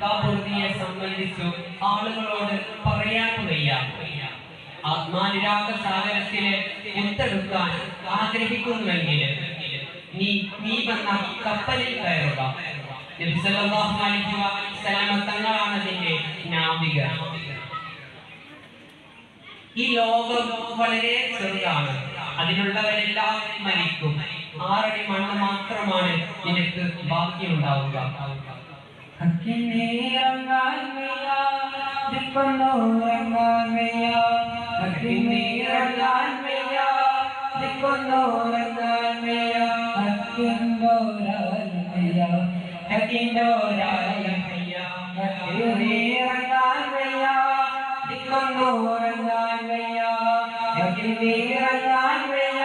കാപുർദിയെ സംബന്ധിച്ചു ആളുകളോട് പറയാൻ വയ്യ. ആത്മാനുരാഗ സാഗരത്തിലെ എത്തെടുക്കാൻ ആഗ്രഹിക്കുന്നുവെങ്കിൽ നീ നീ വന്ന കപ്പലിൽ കയറുക. തങ്ങളാണ് അതിന്റെ നാവിക. ഈ ലോകം വളരെ ചെറുതാണ്. അതിലുള്ളവരെല്ലാം മരിക്കും. ആറടി മണ്ണ് മാത്രമാണ് നിനക്ക് ബാക്കിയുണ്ടാവുക. ഹക്കിനീറങ്ങാൻ വയ്യ, ദിക്കൊന്നൂറങ്ങാൻ വയ്യ. ഹക്കിനീറങ്ങാൻ വയ്യ, ദിക്കൊന്നൂറങ്ങാൻ വയ്യ. ഹക്കിൻഡോരാൻ വയ്യ, ഹക്കിൻഡോരാൻ വയ്യ. ഹക്കിനീറങ്ങാൻ വയ്യ, ദിക്കൊന്നൂറങ്ങാൻ വയ്യ. ഹക്കിനീറങ്ങാൻ വയ്യ,